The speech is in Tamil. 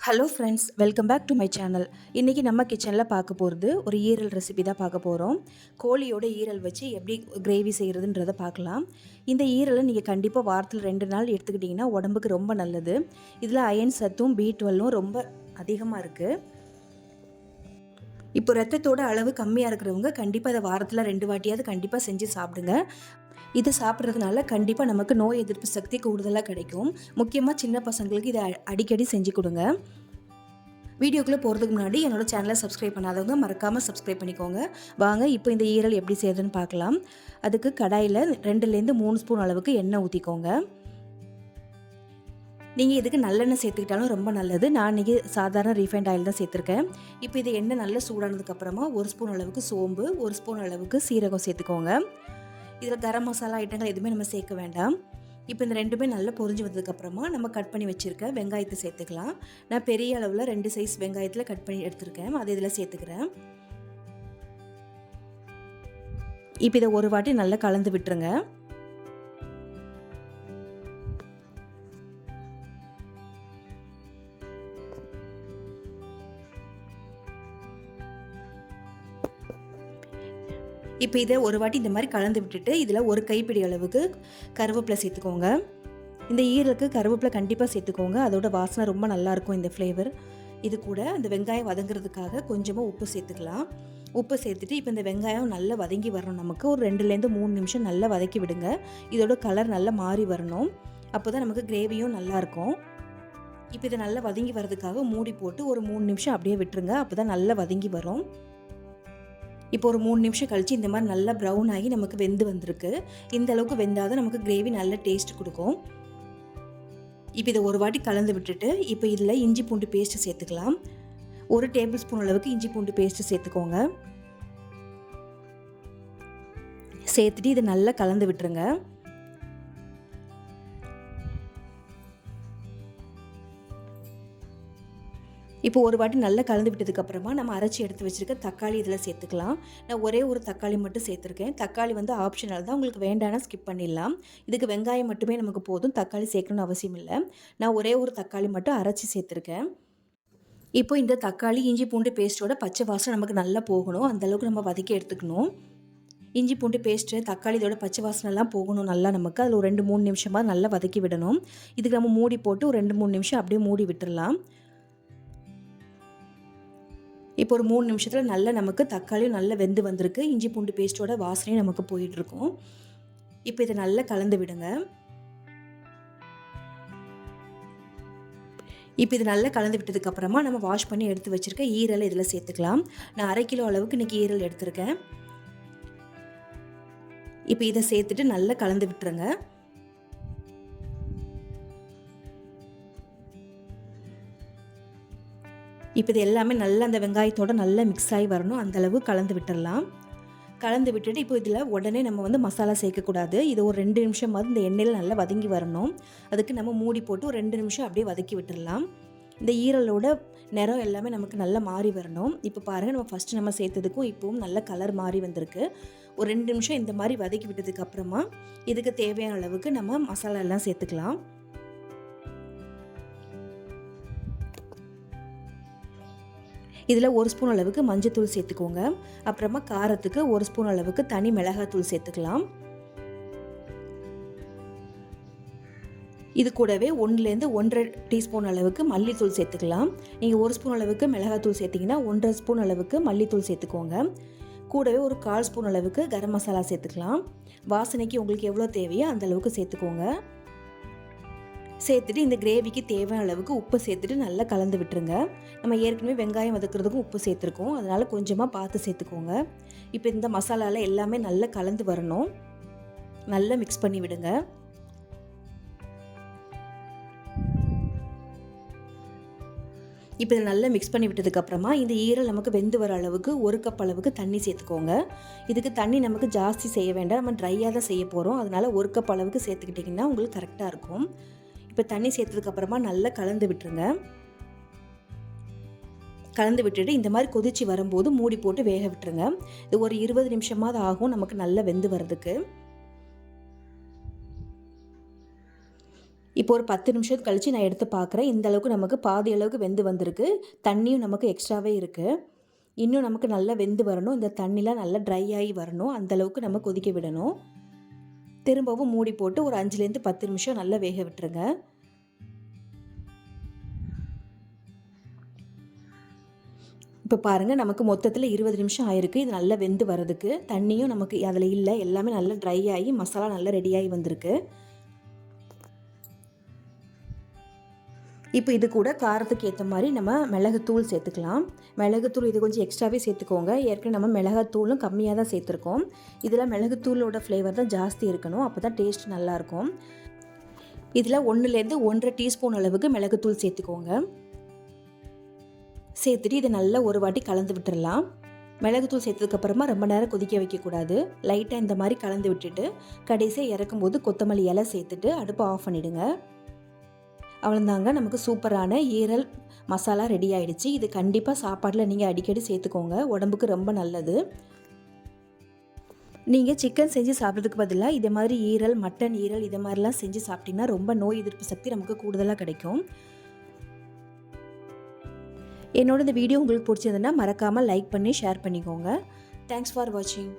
Hello friends welcome back to my channel இன்றைக்கி நம்ம கிச்சனில் பார்க்க போகிறது ஒரு ஈரல் ரெசிபி தான் பார்க்க போகிறோம் கோழியோட ஈரல் வச்சு எப்படி கிரேவி செய்கிறதுன்றதை பார்க்கலாம். இந்த ஈரலை நீங்கள் கண்டிப்பாக வாரத்தில் ரெண்டு நாள் எடுத்துக்கிட்டிங்கன்னா உடம்புக்கு ரொம்ப நல்லது. இதில் அயன் சத்தும் பி டுவெல்லும் ரொம்ப அதிகமாக இருக்குது இப்போ ரத்தத்தோட அளவு கம்மியாக இருக்கிறவங்க கண்டிப்பாக அதை வாரத்தில் ரெண்டு வாட்டியாவது கண்டிப்பாக செஞ்சு சாப்பிடுங்க. இதை சாப்பிட்றதுனால கண்டிப்பாக நமக்கு நோய் எதிர்ப்பு சக்தி கூடுதலாக கிடைக்கும். முக்கியமாக சின்ன பசங்களுக்கு இதை அடிக்கடி செஞ்சு கொடுங்க. வீடியோக்குள்ளே போகிறதுக்கு முன்னாடி என்னோட சேனலை சப்ஸ்கிரைப் பண்ணாதவங்க மறக்காமல் சப்ஸ்கிரைப் பண்ணிக்கோங்க. வாங்க இப்போ இந்த ஈரல் எப்படி செய்யுதுன்னு பார்க்கலாம். அதுக்கு கடாயில் ரெண்டுலேருந்து மூணு ஸ்பூன் அளவுக்கு எண்ணெய் ஊற்றிக்கோங்க நீங்கள் இதுக்கு நல்லெண்ணெய் சேர்த்துக்கிட்டாலும் ரொம்ப நல்லது. நான் இன்றைக்கி சாதாரண ரீஃபைண்ட் ஆயில் தான் சேர்த்துருக்கேன். இப்போ இது எண்ணெய் நல்லா சூடானதுக்கப்புறமா ஒரு ஸ்பூன் அளவுக்கு சோம்பு ஒரு ஸ்பூன் அளவுக்கு சீரகம் சேர்த்துக்கோங்க. இதில் கரம் மசாலா ஐட்டங்கள் எதுவுமே நம்ம சேர்க்க வேண்டாம். இப்போ இந்த ரெண்டுமே நல்லா பொரிஞ்சு வந்ததுக்கப்புறமா நம்ம கட் பண்ணி வச்சுருக்க வெங்காயத்தை சேர்த்துக்கலாம். நான் பெரிய அளவில் ரெண்டு சைஸ் வெங்காயத்தில் கட் பண்ணி எடுத்திருக்கேன். அதை இதில் சேர்த்துக்கிறேன். இப்போ இதை ஒரு வாட்டி நல்லா கலந்து விட்டுருங்க. இப்போ இதை ஒரு வாட்டி இந்த மாதிரி கலந்து விட்டுட்டு இதில் ஒரு கைப்பிடி அளவுக்கு கருவேப்பிலை சேர்த்துக்கோங்க. இந்த ஈரலுக்கு கருவேப்பிலை கண்டிப்பாக சேர்த்துக்கோங்க. அதோட வாசனை ரொம்ப நல்லாயிருக்கும் இந்த ஃப்ளேவர் இது கூட அந்த வெங்காயம் வதங்குறதுக்காக கொஞ்சமாக உப்பு சேர்த்துக்கலாம். உப்பு சேர்த்துட்டு இப்போ இந்த வெங்காயம் நல்லா வதங்கி வரணும் நமக்கு. ஒரு ரெண்டுலேருந்து மூணு நிமிஷம் நல்லா வதக்கி விடுங்க. இதோட கலர் நல்லா மாறி வரணும். அப்போ தான் நமக்கு கிரேவியும் நல்லாயிருக்கும் இப்போ இதை நல்லா வதங்கி வரதுக்காக மூடி போட்டு ஒரு மூணு நிமிஷம் அப்படியே விட்டுருங்க. அப்போ தான் நல்லா வதங்கி வரும். இப்போ ஒரு மூணு நிமிஷம் கழித்து இந்த மாதிரி நல்லா ப்ரௌன் ஆகி நமக்கு வெந்து வந்திருக்கு. இந்த அளவுக்கு வெந்தாதான் நமக்கு கிரேவி நல்ல டேஸ்ட் கொடுக்கும். இப்போ இதை ஒரு வாட்டி கலந்து விட்டுட்டு இப்போ இதில் இஞ்சி பூண்டு பேஸ்ட்டு சேர்த்துக்கலாம். ஒரு டேபிள் ஸ்பூன் அளவுக்கு இஞ்சி பூண்டு பேஸ்ட்டு சேர்த்துக்கோங்க. சேர்த்துட்டு இதை நல்லா கலந்து விட்டுருங்க. இப்போ ஒரு வாட்டி நல்லா கலந்து விட்டதுக்கு அப்புறமா நம்ம அரைச்சி எடுத்து வச்சிருக்க தக்காளி இதில் சேர்த்துக்கலாம். நான் ஒரே ஒரு தக்காளி மட்டும் சேர்த்துருக்கேன். தக்காளி வந்து ஆப்ஷனல் தான். உங்களுக்கு வேண்டானா ஸ்கிப் பண்ணிடலாம். இதுக்கு வெங்காயம் மட்டுமே நமக்கு போதும். தக்காளி சேர்க்கணும்னு அவசியம் இல்லை. நான் ஒரே ஒரு தக்காளி மட்டும் அரைச்சி சேர்த்துருக்கேன். இப்போ இந்த தக்காளி இஞ்சி பூண்டு பேஸ்ட்டோட பச்சை வாசனை நமக்கு நல்லா போகணும். அந்த அளவுக்கு நம்ம வதக்கி எடுத்துக்கணும். இஞ்சி பூண்டு பேஸ்ட்டு தக்காளி இதோட பச்சை வாசனைலாம் போகணும் நல்லா நமக்கு. அதில் ஒரு ரெண்டு மூணு நிமிஷமாக நல்லா வதக்கி விடணும். இதுக்கு நம்ம மூடி போட்டு ஒரு ரெண்டு மூணு நிமிஷம் அப்படியே மூடி விட்டுடலாம் இப்போ ஒரு மூணு நிமிஷத்தில் நல்லா நமக்கு தக்காளியும் நல்லா வெந்து வந்திருக்கு. இஞ்சி பூண்டு பேஸ்ட்டோட வாசனையும் நமக்கு போயிட்டுருக்கும். இப்போ இதை நல்லா கலந்து விடுங்க. இப்போ இது நல்லா கலந்து விட்டதுக்கப்புறமா நம்ம வாஷ் பண்ணி எடுத்து வச்சுருக்க ஈரலை இதில் சேர்த்துக்கலாம். நான் அரை கிலோ அளவுக்கு இன்னைக்கு ஈரல் எடுத்திருக்கேன். இப்போ இதை சேர்த்துட்டு நல்லா கலந்து விட்டுருங்க. இப்போ இது எல்லாமே நல்லா அந்த வெங்காயத்தோட நல்லா மிக்ஸ் ஆகி வரணும். அந்தளவு கலந்து விட்டுடலாம். கலந்து விட்டுட்டு இப்போ இதில் உடனே நம்ம வந்து மசாலா சேர்க்கக்கூடாது. இது ஒரு ரெண்டு நிமிஷமாவது இந்த எண்ணெயில் நல்லா வதங்கி வரணும். அதுக்கு நம்ம மூடி போட்டு ஒரு ரெண்டு நிமிஷம் அப்படியே வதக்கி விட்டுடலாம். இந்த ஈரலோட நிறம் எல்லாமே நமக்கு நல்லா மாறி வரணும். இப்போ பாருங்கள் நம்ம ஃபஸ்ட்டு நம்ம சேர்த்ததுக்கும் இப்போவும் நல்ல கலர் மாறி வந்திருக்கு. ஒரு ரெண்டு நிமிஷம் இந்த மாதிரி வதக்கி விட்டதுக்கு அப்புறமா இதுக்கு தேவையான அளவுக்கு நம்ம மசாலா எல்லாம் சேர்த்துக்கலாம். இதில் ஒரு ஸ்பூன் அளவுக்கு மஞ்சத்தூள் சேர்த்துக்கோங்க. அப்புறமா காரத்துக்கு ஒரு ஸ்பூன் அளவுக்கு தனி மிளகாத்தூள் சேர்த்துக்கலாம். இது கூடவே ஒன்றுலேருந்து ஒன்றரை டீஸ்பூன் அளவுக்கு மல்லித்தூள் சேர்த்துக்கலாம். நீங்கள் ஒரு ஸ்பூன் அளவுக்கு மிளகாத்தூள் சேர்த்திங்கன்னா ஒன்றரை ஸ்பூன் அளவுக்கு மல்லித்தூள் சேர்த்துக்கோங்க. கூடவே ஒரு கால் ஸ்பூன் அளவுக்கு கரம் மசாலா சேர்த்துக்கலாம். வாசனைக்கு உங்களுக்கு எவ்வளோ தேவையோ அந்த அளவுக்கு சேர்த்துக்கோங்க. சேர்த்துட்டு இந்த கிரேவிக்கு தேவையான அளவுக்கு உப்பு சேர்த்துட்டு நல்லா கலந்து விட்டுருங்க. நம்ம ஏற்கனவே வெங்காயம் வதக்கிறதுக்கும் உப்பு சேர்த்துருக்கோம். அதனால் கொஞ்சமாக பார்த்து சேர்த்துக்கோங்க. இப்போ இந்த மசாலாவில் எல்லாமே நல்லா கலந்து வரணும். நல்லா மிக்ஸ் பண்ணி விடுங்க. இப்போ இதை நல்லா மிக்ஸ் பண்ணி விட்டதுக்கப்புறமா இந்த ஈரல் நமக்கு வெந்து வர அளவுக்கு ஒரு கப் அளவுக்கு தண்ணி சேர்த்துக்கோங்க. இதுக்கு தண்ணி நமக்கு ஜாஸ்தி செய்ய வேண்டாம். நம்ம ட்ரையாக தான் செய்ய போகிறோம் அதனால் ஒரு கப் அளவுக்கு சேர்த்துக்கிட்டிங்கன்னா உங்களுக்கு கரெக்டாக இருக்கும். இப்போ தண்ணி சேர்த்ததுக்கப்புறமா நல்லா கலந்து விட்டுருங்க. கலந்து விட்டுட்டு இந்த மாதிரி கொதிச்சு வரும்போது மூடி போட்டு வேக விட்டுருங்க. இது ஒரு இருபது நிமிஷமாவது ஆகும் நமக்கு நல்லா வெந்து வர்றதுக்கு. இப்போ ஒரு பத்து நிமிஷம் கழித்து நான் எடுத்து பார்க்குறேன் இந்த அளவுக்கு நமக்கு பாதி அளவுக்கு வெந்து வந்திருக்கு. தண்ணியும் நமக்கு எக்ஸ்ட்ராவே இருக்குது இன்னும் நமக்கு நல்லா வெந்து வரணும். இந்த தண்ணிலாம் நல்லா ட்ரை ஆகி வரணும். அந்தளவுக்கு நம்ம கொதிக்க விடணும். திரும்பவும் மூடி போட்டு ஒரு அஞ்சுலேருந்து பத்து நிமிஷம் நல்லா வேக விட்டுருங்க. இப்போ பாருங்கள் நமக்கு மொத்தத்தில் இருபது நிமிஷம் ஆயிருக்கு. இது நல்லா வெந்து வரதுக்கு தண்ணியும் நமக்கு அதில் இல்லை. எல்லாமே நல்லா ட்ரை ஆகி மசாலா நல்லா ரெடியாகி வந்திருக்கு. இப்போ இது கூட காரத்துக்கு ஏற்ற மாதிரி நம்ம மிளகுத்தூள் சேர்த்துக்கலாம். மிளகுத்தூள் இது கொஞ்சம் எக்ஸ்ட்ராவே சேர்த்துக்கோங்க. ஏற்கனவே நம்ம மிளகாத்தூளும் கம்மியாக தான் சேர்த்துருக்கோம். இதில் மிளகுத்தூளோட ஃப்ளேவர் தான் ஜாஸ்தி இருக்கணும். அப்போ தான் டேஸ்ட் நல்லாயிருக்கும் இதில் ஒன்றுலேருந்து ஒன்றரை டீஸ்பூன் அளவுக்கு மிளகுத்தூள் சேர்த்துக்கோங்க. சேர்த்துட்டு இதை நல்லா ஒரு வாட்டி கலந்து விட்டுடலாம் மிளகுத்தூள் சேர்த்ததுக்கப்புறமா ரொம்ப நேரம் கொதிக்க வைக்கக்கூடாது. லைட்டாக இந்த மாதிரி கலந்து விட்டுட்டு கடைசியாக இறக்கும்போது கொத்தமல்லி இலை சேர்த்துட்டு அடுப்பை ஆஃப் பண்ணிவிடுங்க அவ்வளோந்தாங்க நமக்கு சூப்பரான ஈரல் மசாலா ரெடி ஆயிடுச்சு. இது கண்டிப்பாக சாப்பாட்டில் நீங்கள் அடிக்கடி சேர்த்துக்கோங்க. உடம்புக்கு ரொம்ப நல்லது. நீங்கள் சிக்கன் செஞ்சு சாப்பிட்றதுக்கு பதிலாக இதே மாதிரி ஈரல் மட்டன் ஈரல் இதை மாதிரிலாம் செஞ்சு சாப்பிட்டிங்கன்னா ரொம்ப நோய் எதிர்ப்பு சக்தி நமக்கு கூடுதலாக கிடைக்கும். என்னோட இந்த வீடியோ உங்களுக்கு பிடிச்சிருந்ததுன்னா மறக்காமல் லைக் பண்ணி ஷேர் பண்ணிக்கோங்க. தேங்க்ஸ் ஃபார் வாட்சிங்